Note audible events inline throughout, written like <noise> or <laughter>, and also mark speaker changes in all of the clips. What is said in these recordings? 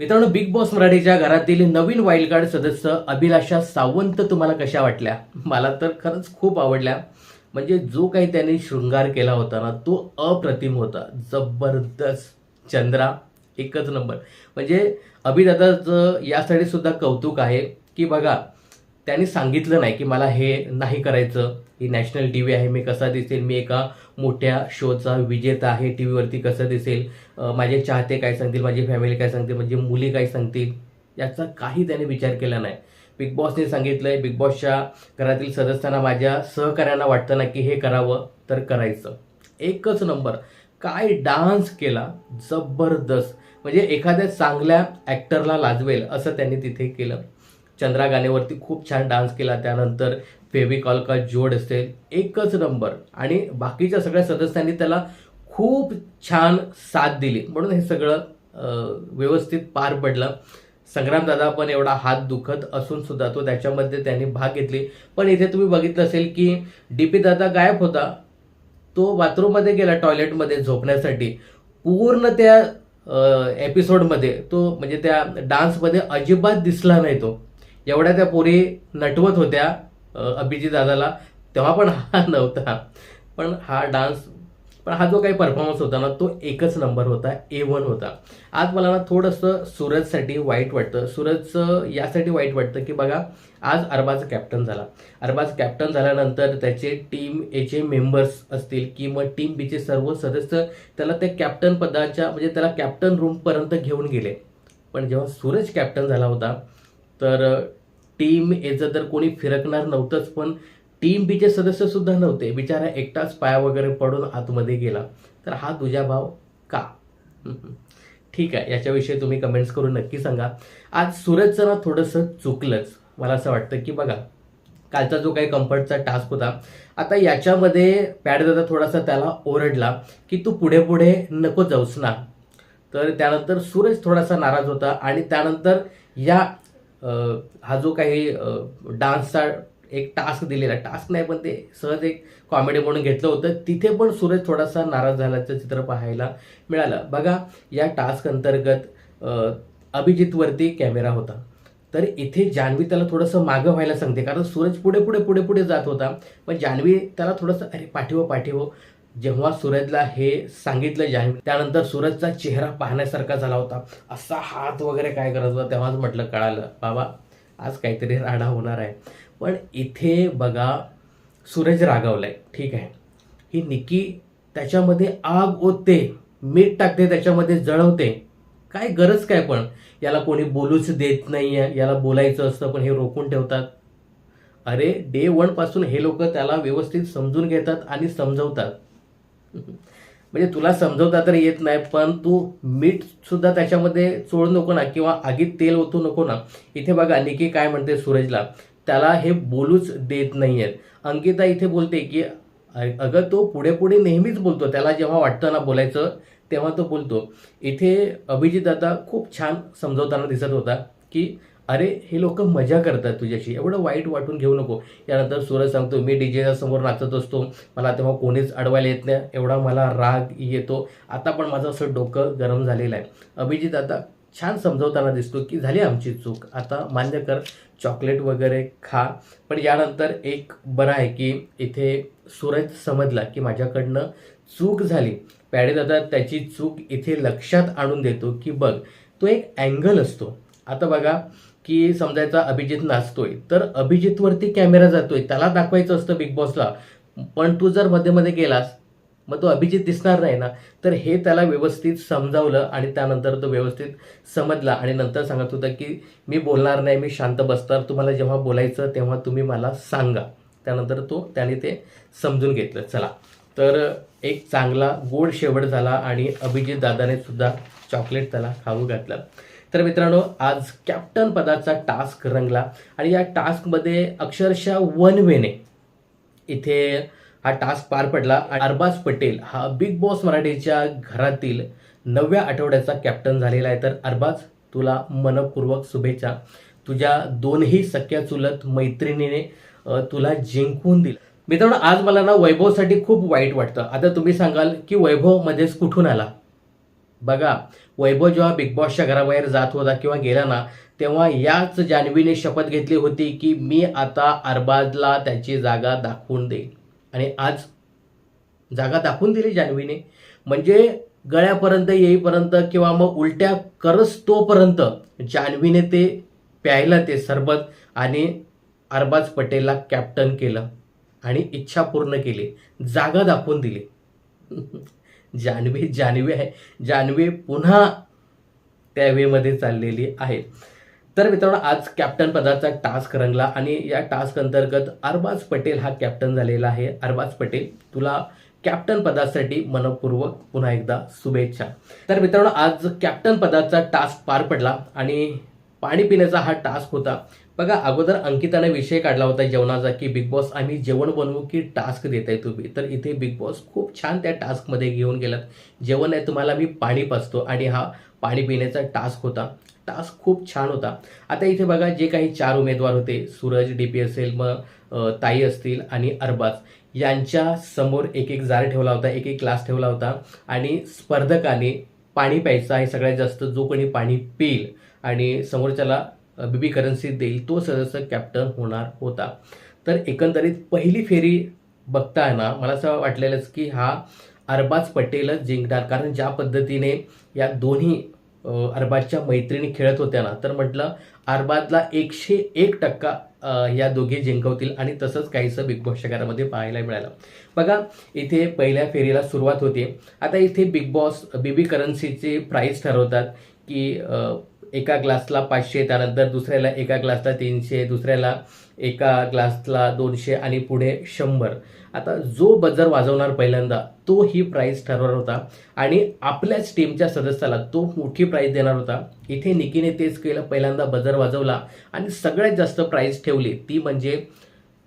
Speaker 1: मित्रांनो big boss मराठीच्या घरातील नवीन वाईल्ड कार्ड सदस्य अभिलाषा सावंत तुम्हाला कशा वाटल्या? मला तर खरंच खूप आवडल्या. म्हणजे जो काही त्यांनी शृंगार केला होता ना तो अप्रतिम होता. जबरदस्त. चंद्रा एकच नंबर म्हणजे अभिदादाचं यासाठी सुद्धा कौतुक आहे की बघा त्यांनी सांगितलं नाही की मला हे नाही करायचं. ही नॅशनल टी व्ही आहे. मी कसा दिसेल? मी एका मोठ्या शोचा विजेता आहे. टी व्हीवरती कसं दिसेल? माझे चाहते काय सांगतील? माझी फॅमिली काय सांगतील? माझी मुली काय सांगतील? याचा काही त्याने विचार केला नाही. बिग बॉसने सांगितलंय बिग बॉसच्या घरातील सदस्यांना माझ्या सहकाऱ्यांना वाटतं ना की हे करावं तर करायचं. एकच नंबर. काय डान्स केला? जबरदस्त. म्हणजे एखाद्या चांगल्या ॲक्टरला लाजवेल असं त्यांनी तिथे केलं. चंद्रा गाण्यावरती खूप छान डान्स केला. त्यानंतर फेविकॉल का जोड असेल एकच नंबर. आणि बाकीच्या सगळ्या सदस्यांनी त्याला खूप छान साथ दिली. म्हणून हे सगळं व्यवस्थित पार पडलं. संग्रामदादा पण एवढा हात दुखत असून सुद्धा तो त्याच्यामध्ये त्यांनी भाग घेतली. पण इथे तुम्ही बघितलं असेल की डी पी दादा गायब होता. तो बाथरूममध्ये गेला टॉयलेटमध्ये झोपण्यासाठी. पूर्ण त्या एपिसोडमध्ये तो म्हणजे त्या डान्समध्ये अजिबात दिसला नाही तो. एवढ्या त्या पोरी नटवत होत्या. अभिजित दादाला तेव्हा पण हा <laughs> नव्हता. पण हा डान्स पण हा जो काही परफॉर्मन्स होता ना तो एकच नंबर होता ए वन होता. आज मला ना थोडंसं सूरजसाठी वाईट वाटतं. सूरजचं यासाठी वाईट वाटतं की बघा आज अरबाज कॅप्टन झाला. अरबाज कॅप्टन झाल्यानंतर त्याचे टीम एचे मेंबर्स असतील की मग टीम बीचे सर्व सदस्य त्याला त्या कॅप्टन पदाच्या म्हणजे त्याला कॅप्टन रूमपर्यंत घेऊन गेले. पण जेव्हा सूरज कॅप्टन झाला होता तर टीम याचं तर कोणी फिरकणार नव्हतंच पण टीम बीचे सदस्य सुद्धा नव्हते. बिचारा एकटाच पाया वगैरे पडून आतमध्ये गेला. तर हा तुझा भाव का? ठीक आहे याच्याविषयी तुम्ही कमेंट्स करून नक्की सांगा. आज सूरजचं ना थोडंसं चुकलंच. मला असं वाटतं की बघा कालचा जो काही कम्फर्टचा टास्क होता आता याच्यामध्ये पॅडदादा थोडासा त्याला ओरडला की तू पुढे पुढे नको जाऊस ना. तर त्यानंतर सूरज थोडासा नाराज होता आणि त्यानंतर या हा जो काही डान्सचा एक टास्क दिलेला टास्क नाही पण ते सहज एक कॉमेडी म्हणून घेतलं होतं. तिथे पण सूरज थोडासा नाराज झाल्याचं चित्र पाहायला मिळालं. बघा या टास्क अंतर्गत अभिजितवरती कॅमेरा होता. तर इथे जान्हवी त्याला थोडंसं मागं व्हायला सांगते. कारण सूरज पुढे पुढे पुढे पुढे जात होता. पण जान्हवी त्याला थोडंसं अरे पाठीव पाठीव. जेव्हा सूरजला हे सांगितलं जाहीर त्यानंतर सूरजचा चेहरा पाहण्यासारखा झाला होता. असा हात वगैरे काय करत होता तेव्हाच म्हटलं कळालं. बाबा आज काहीतरी राडा होणार आहे. पण इथे बघा सूरज रागावलाय. ठीक आहे. ही निकी त्याच्यामध्ये आग ओतते मीठ टाकते त्याच्यामध्ये जळवते. काय गरज काय पण? याला कोणी बोलूच देत नाही आहे याला बोलायचं असतं पण हे रोखून ठेवतात. अरे डे वनपासून हे लोक त्याला व्यवस्थित समजून घेतात आणि समजवतात. म्हणजे तुला समजवता तर येत नाही पण तू मीठ सुद्धा त्याच्यामध्ये चोळू नको ना किंवा आगीत तेल ओतू नको ना. इथे बघा निकी काय म्हणते सूरजला त्याला हे बोलूच देत नाही आहेत अंकिता इथे बोलते की अगं तो पुढे पुढे नेहमीच बोलतो त्याला जेव्हा वाटतं ना बोलायचं तेव्हा तो बोलतो. इथे अभिजित दादा खूप छान समजवताना दिसत होता की अरे हे लोक मजा करतात तुझ्याशी. एवढं वाईट वाटून घेऊ नको. यानंतर सूरज सांगतो मी डीजेच्या समोर नाचत असतो. मला तेव्हा कोणीच अडवायला येत नाही. एवढा मला राग येतो. आता पण माझं असं डोकं गरम झालेलं आहे. अभिजित आता छान समजवताना दिसतो की झाली आमची चूक. आता मान्य कर चॉकलेट वगैरे खा. पण यानंतर एक बरं आहे की इथे सूरज समजला की माझ्याकडनं चूक झाली. पॅडे दादा त्याची चूक इथे लक्षात आणून देतो की बघ तो एक अँगल असतो. आता बघा की समजायचा अभिजित नाचतोय. तर अभिजितवरती कॅमेरा जातोय. त्याला दाखवायचं असतं बिग बॉसला पण तू जर मध्ये मध्ये गेलास मग तो अभिजित दिसणार नाही ना? तर हे त्याला व्यवस्थित समजावलं आणि त्यानंतर तो व्यवस्थित समजला. आणि नंतर सांगत होता की मी बोलणार नाही मी शांत बसणार. तुम्हाला जेव्हा बोलायचं तेव्हा तुम्ही मला सांगा. त्यानंतर तो त्याने ते समजून घेतलं. चला. तर एक चांगला गोड शेवट झाला आणि अभिजित दादाने सुद्धा चॉकलेट त्याला खाऊ घातलं. तर मित्रांनो आज कॅप्टन पदाचा टास्क रंगला आणि या टास्कमध्ये अक्षरशः वन वेने इथे हा टास्क पार पडला आणि अरबाज पटेल हा बिग बॉस मराठीच्या घरातील नवव्या आठवड्याचा कॅप्टन झालेला आहे. तर अरबाज तुला मनपूर्वक शुभेच्छा. तुझ्या दोनही सख्या चुलत मैत्रिणीने तुला जिंकून दिलं. मित्रांनो आज मला ना वैभवसाठी खूप वाईट वाटतं. आता तुम्ही सांगाल की वैभव मध्येच कुठून आला? बघा वैभव जेव्हा बिग बॉसच्या घराबाहेर जात होता किंवा गेला ना तेव्हा याच जान्हवीने शपथ घेतली होती की मी आता अरबाजला त्याची जागा दाखवून देईन. आणि आज जागा दाखवून दिली जान्हवीने. म्हणजे गळ्यापर्यंत येईपर्यंत किंवा मग उलट्या करस तोपर्यंत जान्हवीने ते प्यायला ते सरबत आणि अरबाज पटेलला कॅप्टन केलं आणि इच्छा पूर्ण केली. जागा दाखवून दिली. <laughs> जान्हवी जान्हवी आहे. जान्हवी पुन्हा त्या वेमध्ये चाललेली आहे. तर मित्रांनो आज कॅप्टन पदाचा टास्क रंगला आणि या टास्क अंतर्गत अरबाज पटेल हा कॅप्टन झालेला आहे. अरबाज पटेल तुला कॅप्टन पदासाठी मनपूर्वक पुन्हा एकदा शुभेच्छा. तर मित्रांनो आज कॅप्टन पदाचा टास्क पार पडला आणि पाणी पिण्याचा हा टास्क होता. बघा अगोदर अंकिताने विषय काढला होता जेवणाचा की बिग बॉस आम्ही जेवण बनवू की टास्क देत आहे तुम्ही? तर इथे बिग बॉस खूप छान त्या टास्कमध्ये घेऊन गेलात. जेवण आहे तुम्हाला मी पाणी पाचतो आणि हा पाणी पिण्याचा टास्क होता. टास्क खूप छान होता. आता इथे बघा जे काही चार उमेदवार होते सूरज डी पी असेल मग ताई असतील आणि अरबाज. यांच्या समोर एक एक जार ठेवला होता एक एक ग्लास ठेवला होता. आणि स्पर्धकाने पाणी प्यायचं आहे सगळ्यात जास्त जो कोणी पाणी पिईल आणि समोरच्याला बीबी करन्सी देईल तो सदस्य कॅप्टन होणार होता. तर एकंदरीत पहिली फेरी बघताना मला असं वाटलेलंच की हा अरबाज पटेलच जिंकणार. कारण ज्या पद्धतीने या दोन्ही अरबाजच्या मैत्रिणी खेळत होत्या ना तर म्हटलं अरबाजला एकशे एक टक्का या दोघे जिंकवतील आणि तसंच काहीसं बिग बॉस घरामध्ये पाहायला मिळालं. बघा इथे पहिल्या फेरीला सुरुवात होते. आता इथे बिग बॉस बीबी करन्सीचे प्राईस ठरवतात की एका ग्लासला पाचशे त्यानंतर दुसऱ्याला एका ग्लासला तीनशे दुसऱ्याला एका ग्लासला दोनशे आणि पुढे शंभर. आता जो बजर वाजवणार पहिल्यांदा तो ही प्राईज ठरवणार होता. आणि आपल्याच टीमच्या सदस्याला तो मोठी प्राईज देणार होता. इथे निकीने तेच केलं पहिल्यांदा बजर वाजवला आणि सगळ्यात जास्त प्राईज ठेवली ती म्हणजे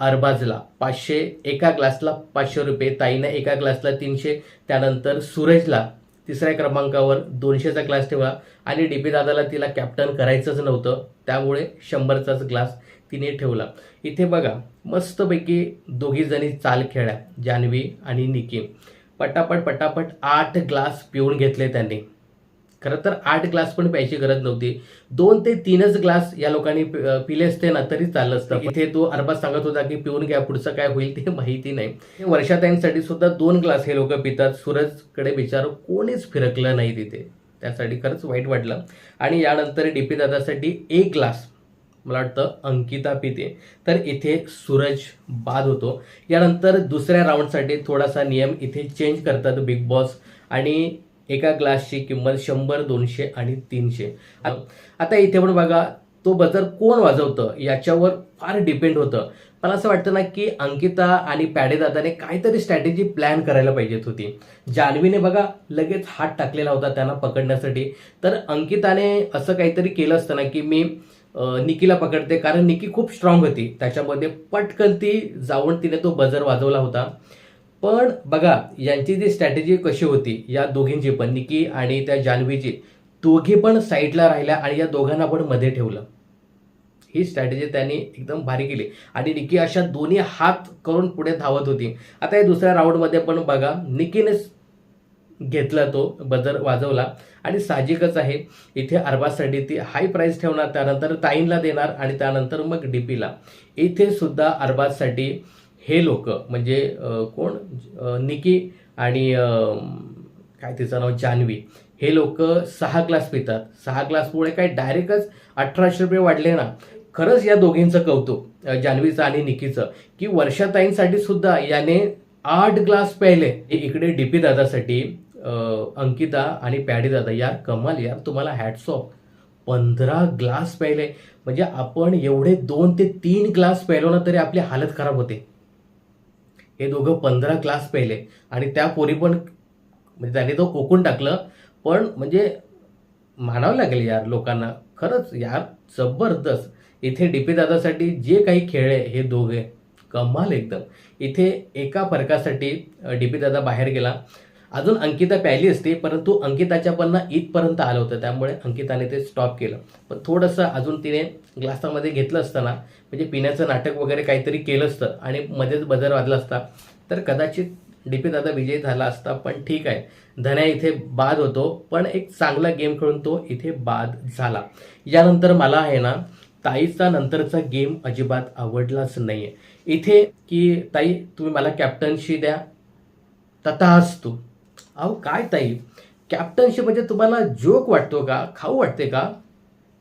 Speaker 1: अरबाजला. पाचशे एका ग्लासला पाचशे रुपये ताईनं एका ग्लासला तीनशे त्यानंतर सूरजला तिसऱ्या क्रमांकावर दोनशेचा ग्लास ठेवला आणि डी पी दादाला तिला कॅप्टन करायचंच नव्हतं. त्यामुळे शंभरचाच ग्लास तिने ठेवला. इथे बघा मस्तपैकी दोघी जणी चाल खेळल्या. जान्हवी आणि निकी पटापट पटापट आठ ग्लास पिऊन घेतले त्यांनी. खरं तर आठ ग्लास पण प्यायची गरज नव्हती. दोन ते तीनच ग्लास या लोकांनी पिले असते ना तरी चाललं असतं. इथे तो अरबाज सांगत होता की पिऊन घ्या पुढचं काय होईल ते <laughs> माहिती नाही. वर्षाताईंसाठी सुद्धा दोन ग्लास हे लोक पितात. सूरजकडे बिचार कोणीच फिरकलं नाही तिथे. त्यासाठी खरंच वाईट वाटलं. आणि यानंतर डी पी दादासाठी एक ग्लास मला वाटतं अंकिता पिते. तर इथे सूरज बाद होतो. यानंतर दुसऱ्या राऊंडसाठी थोडासा नियम इथे चेंज करतात बिग बॉस आणि एका ग्लासची किंमत शंभर दोनशे आणि तीनशे. आता इथे पण बघा तो बजर कोण वाजवतं याच्यावर फार डिपेंड होतं. मला असं वाटतं ना की अंकिता आणि पॅडेदादाने काहीतरी स्ट्रॅटेजी प्लॅन करायला पाहिजेत होती. जान्हवीने बघा लगेच हात टाकलेला होता त्यांना पकडण्यासाठी. तर अंकिताने असं काहीतरी केलं असतं ना की मी निकीला पकडते. कारण निकी खूप स्ट्रॉंग होती. त्याच्यामध्ये पटकन ती जाऊन तिने तो बजर वाजवला होता. पण बघा यांची जी स्ट्रॅटेजी कशी होती या दोघींची पण निकी आणि त्या जान्हवीची दोघी पण साईडला राहिल्या आणि या दोघांना पण मध्ये ठेवलं. ही स्ट्रॅटेजी त्यांनी एकदम भारी केली. आणि निकी अशा दोन्ही हात करून पुढे धावत होती. आता या दुसऱ्या राऊंडमध्ये पण बघा निकीनेच घेतला तो बजर वाजवला. आणि साहजिकच आहे इथे अरबाजसाठी ती हाय प्राईस ठेवणार त्यानंतर ताईंला देणार आणि त्यानंतर मग डीपीला इथे सुद्धा अरबाजसाठी हे लोक म्हणजे कोण? निकी आणि काय तिचं नाव? जान्हवी हे लोक सहा ग्लास पितात. सहा ग्लासमुळे काय डायरेक्टच अठराशे रुपये वाढले ना. खरंच या दोघींचं कौतुक जान्हवीचं आणि निकीचं की वर्षाताईंसाठी सुद्धा याने आठ ग्लास प्यायले. इकडे डीपी दादासाठी अंकिता आणि पॅडी दादा यार कमाल यार तुम्हाला हॅट्स ऑफ पंधरा ग्लास प्यायले. म्हणजे आपण एवढे दोन ते तीन ग्लास प्यायलो ना तरी आपली हालत खराब होते. हे दोघं पंधरा क्लास पेले आणि त्या पोरी पण म्हणजे त्याने तो कोकून टाकलं. पण म्हणजे मानावं लागेल यार लोकांना. खरंच यार जबरदस्त. इथे डीपी दादासाठी जे काही खेळ आहे हे दोघे कमाल एकदम. इथे एका फरकासाठी डीपी दादा बाहेर गेला. अजून अंकिता प्यायली असती परंतु अंकिताच्या पण ना इथपर्यंत आलं होतं त्यामुळे अंकिताने ते स्टॉप केलं. पण थोडंसं अजून तिने ग्लासामध्ये घेतलं असतं ना म्हणजे पिण्याचं नाटक वगैरे काहीतरी केलं असतं आणि मध्येच बदल वाजला असता तर कदाचित डीपी दादा विजयी झाला असता पण ठीक आहे. धन्या इथे बाद होतो पण एक चांगला गेम खेळून तो इथे बाद झाला. यानंतर मला आहे ना ताईचा नंतरचा गेम अजिबात आवडलाच आहे इथे की ताई तुम्ही मला कॅप्टनशी द्या. तथा तू अहो काय ताई? कॅप्टनशी म्हणजे तुम्हाला जोक वाटतो का? खाऊ वाटते का?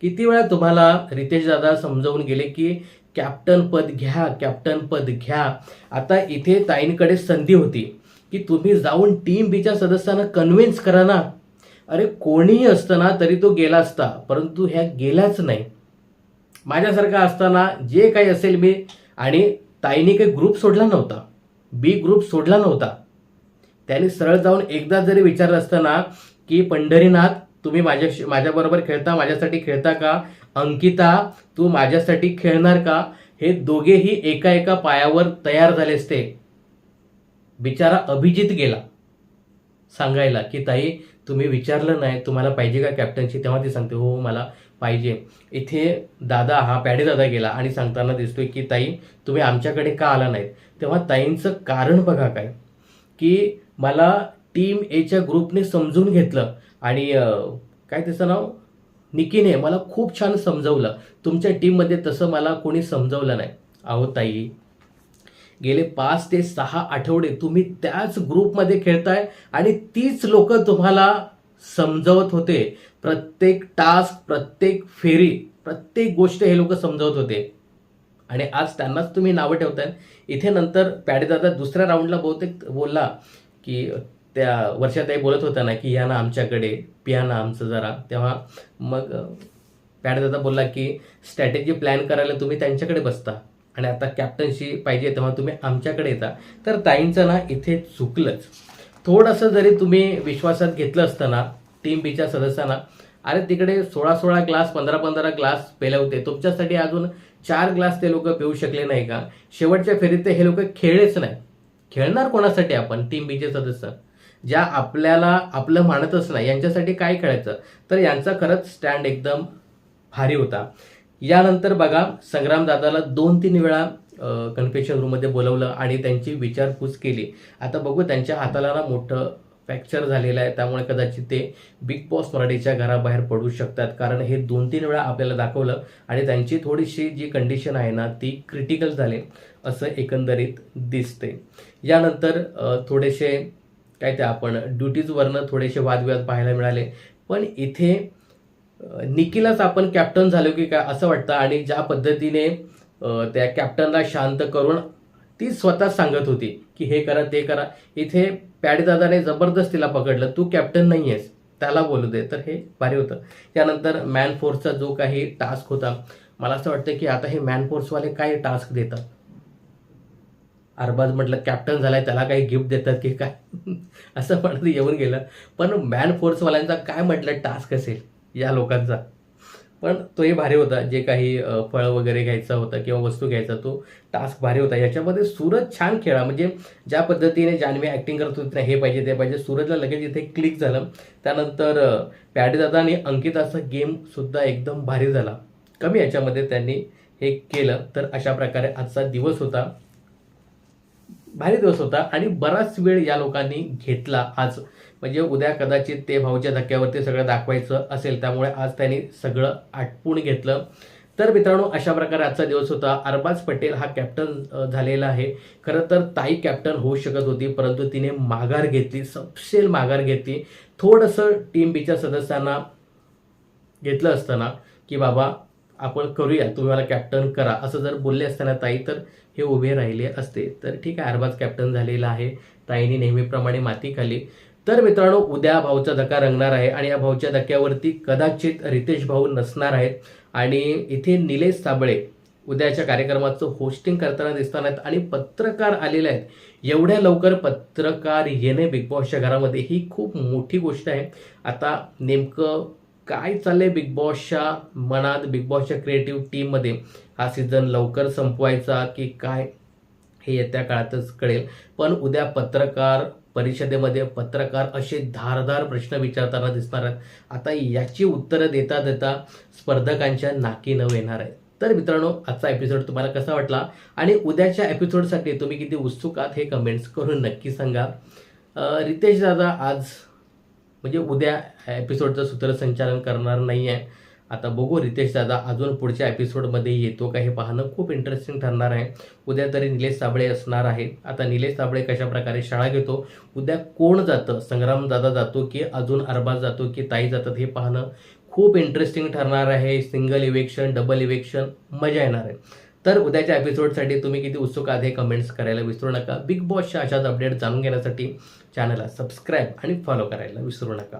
Speaker 1: किती वेळा तुम्हाला रितेश दादा समजावून गेले की कॅप्टन पद घ्या कॅप्टन पद घ्या. आता इथे ताईंकडे संधी होती की तुम्ही जाऊन टीम बीच्या सदस्यांना कन्व्हिन्स करा ना. अरे कोणीही असतं ना तरी तो गेला असता परंतु ह्या गेल्याच नाही. माझ्यासारखा असताना जे काही असेल मी आणि ताईने काही ग्रुप सोडला नव्हता. बी ग्रुप सोडला नव्हता. त्याने सरळ जाऊन एकदा जरी विचारलं असतं ना की पंढरीनाथ तुम्ही माझ्या माझ्याबरोबर खेळता माझ्यासाठी खेळता का? अंकिता तू माझ्यासाठी खेळणार का? हे दोघेही एका एका पायावर तयार झाले असते. बिचारा अभिजित गेला. सांगायला की ताई तुम्ही विचारलं नाही तुम्हाला पाहिजे का कॅप्टनशी तेव्हा ती सांगते हो, हो मला पाहिजे. इथे दादा हा पॅडे दादा गेला आणि सांगताना दिसतोय की ताई तुम्ही आमच्याकडे का आला नाहीत? तेव्हा ताईंचं कारण बघा काय की मला टीम एच्या ग्रुपने समजून घेतलं. आणि काय त्याचं नाव? निकीने मला खूप छान समजवलं. तुमच्या टीममध्ये तसं मला कोणी समजवलं नाही. अहो ताई. गेले पाच ते सहा आठवडे तुम्ही त्याच ग्रुपमध्ये खेळताय आणि तीच लोक तुम्हाला समजवत होते. प्रत्येक टास्क प्रत्येक फेरी प्रत्येक गोष्ट हे लोक समजवत होते. आणि आज त्यांनाच तुम्ही नावं ठेवताय इथे नंतर पॅडेदादा दुसऱ्या राऊंडला बहुतेक बोलला. की त्या वर्षाताई बोलत होता ना की या ना आमच्याकडे पिया ना आमचं जरा. तेव्हा मग पॅडदादा बोलला की स्ट्रॅटेजी प्लॅन करायला तुम्ही त्यांच्याकडे बसता आणि आता कॅप्टनशी पाहिजे तेव्हा तुम्ही आमच्याकडे येता तर ताईंचं ना इथे चुकलंच. थोडंसं जरी तुम्ही विश्वासात घेतलं असतं ना टीम बीच्या सदस्यांना अरे तिकडे सोळा सोळा ग्लास पंधरा पंधरा ग्लास पेले होते. तुमच्यासाठी अजून चार ग्लास ते लोक पिऊ शकले नाही का? शेवटच्या फेरीत ते हे लोक खेळलेच नाही. खेळणार कोणासाठी आपण? टीम बीचे सदस्य. ज्या आपल्याला आपलं मानतच नाही यांच्यासाठी काय खेळायचं? तर यांचा खरंच स्टँड एकदम भारी होता. यानंतर बघा संग्राम दादाला दोन तीन वेळा कन्फेशन रूममध्ये बोलवलं आणि त्यांची विचारपूस केली. आता बघू त्यांच्या हाताला ना मोठं फ्रॅक्चर झालेलं आहे त्यामुळे कदाचित ते बिग बॉस मराठीच्या घराबाहेर पडू शकतात. कारण हे दोन तीन वेळा आपल्याला दाखवलं आणि त्यांची थोडीशी जी कंडिशन आहे ना ती क्रिटिकल झाली असं एकंदरीत दिसते. यानंतर थोडेसे काय ते आपण ड्युटीजवरनं थोडेसे वादविवाद पाहायला मिळाले. पण इथे निखिलच आपण कॅप्टन झालो की काय असं वाटतं? आणि ज्या पद्धतीने त्या कॅप्टनला शांत करून ती स्वतः सांगत होती की हे करा ते करा. इथे पॅडीदादाने जबरदस्त तिला पकडलं. तू कॅप्टन नाही आहेस त्याला बोलू दे. तर हे भारी होतं. त्यानंतर मॅन फोर्सचा जो काही टास्क होता मला असं वाटतं की आता हे मॅन फोर्सवाले काय टास्क देतात? अरबाज म्हटलं कॅप्टन झालाय त्याला काही गिफ्ट देतात की काय? <laughs> असं म्हणत येऊन गेलं. पण मॅन फोर्सवाल्यांचा काय म्हटलं टास्क असेल या लोकांचा? पण तोही भारी होता. जे काही फळ फळं वगैरे घ्यायचा होता किंवा वस्तू घ्यायचा तो टास्क भारी होता. याच्यामध्ये सूरज छान खेळा म्हणजे ज्या पद्धतीने जान्हवी ॲक्टिंग करत होती ना हे पाहिजे ते पाहिजे. सूरजला लगेच इथे क्लिक झालं. त्यानंतर अ, आणि अंकिताचा गेमसुद्धा एकदम भारी झाला. कमी याच्यामध्ये त्यांनी हे केलं. तर अशा प्रकारे आजचा दिवस होता. भारी दिवस होता. आणि बराच वेळ या लोकांनी घेतला आज. म्हणजे उद्या कदाचित ते भाऊच्या धक्क्यावरती सगळं दाखवायचं असेल त्यामुळे आज त्यांनी सगळं आटपून घेतलं. तर मित्रांनो अशा प्रकारे आजचा दिवस होता. अरबाज पटेल हा कॅप्टन झालेला आहे. खरं तर ताई कॅप्टन होऊ शकत होती परंतु तिने माघार घेतली सपशेल माघार घेतली. थोडंसं टीम बीच्या सदस्यांना घेतलं असताना की बाबा आपण करूया तुम्ही मला कॅप्टन करा. असं जर बोलले असताना ताई तर हे उभे राहिले असते. तर ठीक आहे अरबाज कॅप्टन झालेला आहे. ताईने नेहमीप्रमाणे माती खाली. तर मित्रांनो उद्या भाऊचा धक्का रंगणार आहे आणि या भाऊच्या धक्क्यावरती कदाचित रितेश भाऊ नसणार आहेत. आणि इथे निलेश साबळे उद्याच्या कार्यक्रमाचं होस्टिंग करताना दिसताना आहेत आणि पत्रकार आलेले आहेत. एवढ्या लवकर पत्रकार येणे बिग बॉसच्या घरामध्ये ही खूप मोठी गोष्ट आहे. आता नेमकं काय चाललंय बिग बॉसच्या मनात बिग बॉसच्या क्रिएटिव्ह टीममध्ये हा सीझन लवकर संपवायचा की काय हे येत्या काळातच कळेल. पण उद्या पत्रकार परिषदेमध्ये पत्रकार असे धारदार प्रश्न विचारताना दिसणार आहेत. आता याची उत्तरं देता देता स्पर्धकांच्या नाकी नव येणार आहेत. तर मित्रांनो आजचा एपिसोड तुम्हाला कसा वाटला? आणि उद्याच्या एपिसोडसाठी तुम्ही किती उत्सुक आहात हे कमेंट्स करून नक्की सांगा. रितेश दादा आज म्हणजे उद्या एपिसोडचं सूत्रसंचालन करणार नाही आहे आता बघू रितेश दादा अजून पुढच्या एपिसोडमध्ये येतो का हे पाहणं खूप इंटरेस्टिंग ठरणार आहे. उद्या तरी निलेश साबळे असणार आहे. आता निलेश साबळे कशाप्रकारे शाळा घेतो? उद्या कोण जातं? संग्राम दादा जातो की अजून अरबाज जातो की ताई जातात हे पाहणं खूप इंटरेस्टिंग ठरणार आहे. सिंगल इवेक्शन डबल इवेक्शन मजा येणार आहे. तर उद्याच्या एपिसोडसाठी तुम्ही किती उत्सुक आहात हे कमेंट्स करायला विसरू नका. बिग बॉसच्या अशाच अपडेट जाणून घेण्यासाठी चॅनलला सबस्क्राईब आणि फॉलो करायला विसरू नका.